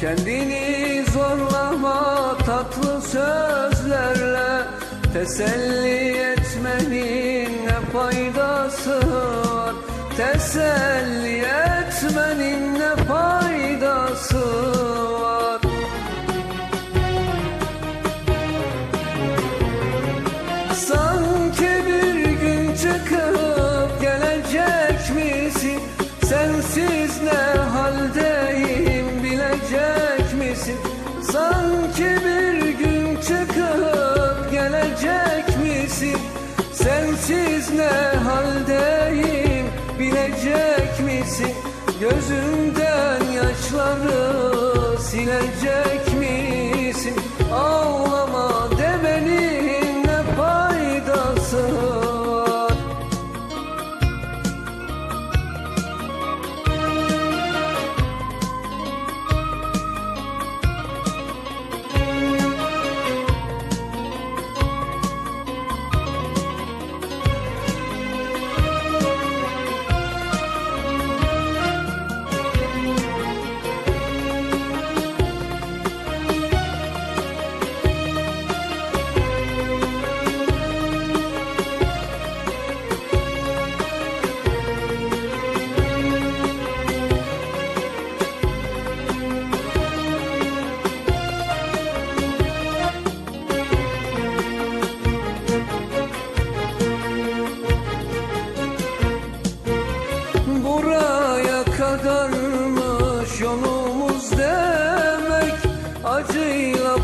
Kendini zorlama tatlı sözlerle. Teselli etmenin ne faydası var? Teselli etmenin ne faydası var misin? Sanki bir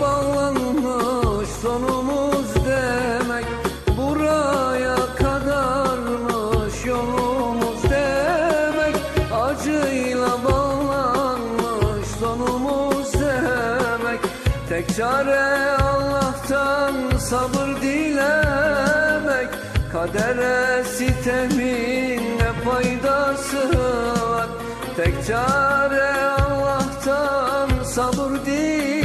bağlanmış sonumuz demek. Buraya kadarmış yolumuz demek. Acıyla bağlanmış sonumuz demek. Tek çare Allah'tan sabır dilemek. Kadere sitemin ne faydası var? Tek çare Allah'tan sabır dilemek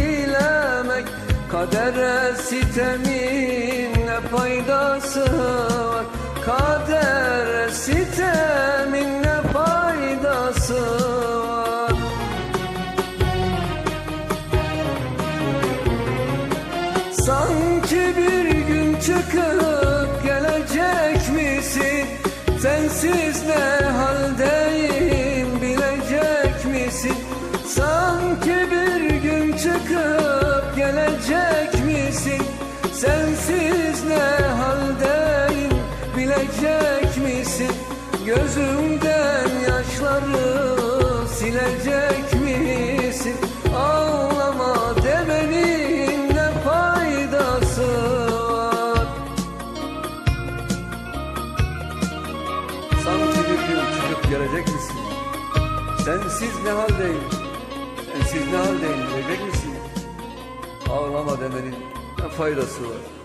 Kadere sitemin ne faydası var Kadere sitemin ne faydası var Sanki bir gün çıkıp gelecek misin? Sensiz ne haldeyim bilecek misin? Sanki bir gün çıkıp gelecek misin? Sensiz ne haldeyim bilecek misin? Gözümden yaşları silecek misin? Ağlama demenin ne faydası var? Sanki bir gün çıkıp gelecek misin? Sensiz ne haldeyim? Sensiz ne haldeyim bilecek misin? Ağlama demenin ne faydası var?